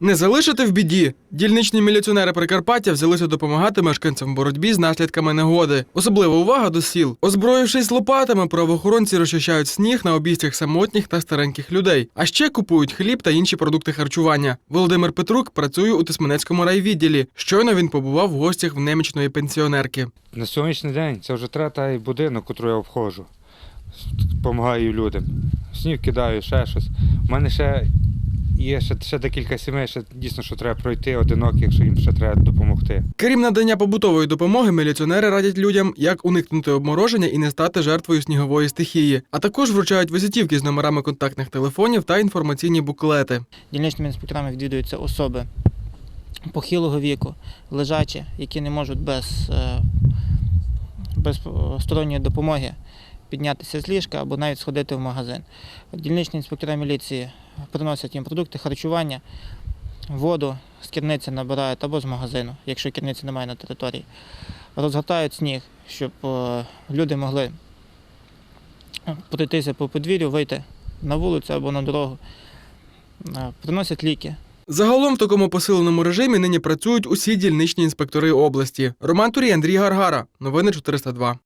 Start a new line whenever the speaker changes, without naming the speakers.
Не залишити в біді. Дільничні міліціонери Прикарпаття взялися допомагати мешканцям в боротьбі з наслідками негоди. Особлива увага до сіл. Озброївшись лопатами, правоохоронці розчищають сніг на обійстях самотніх та стареньких людей. А ще купують хліб та інші продукти харчування. Володимир Петрук працює у Тисменецькому райвідділі. Щойно він побував в гостях в немічної пенсіонерки.
На сьогоднішній день це вже третій будинок, який я обходжу. Допомагаю людям. Сніг кидаю, ще щось. У мене ще є ще, ще декілька сімей, ще дійсно, що треба пройти одинокі, якщо їм ще треба допомогти.
Крім надання побутової допомоги, міліціонери радять людям, як уникнути обмороження і не стати жертвою снігової стихії. А також вручають візитівки з номерами контактних телефонів та інформаційні буклети.
Дільничними інспекторами відвідуються особи похилого віку, лежачі, які не можуть без, е, без е, сторонньої допомоги піднятися з ліжка або навіть сходити в магазин. Дільничні інспектори міліції приносять їм продукти харчування, воду з керниці набирають або з магазину, якщо керниці немає на території. Розгортають сніг, щоб е, люди могли пройтися по подвір'ю, вийти на вулицю або на дорогу. Е, Приносять ліки,
Загалом в такому посиленому режимі нині працюють усі дільничні інспектори області. Роман Турій, Андрій Гаргара. Новини 402.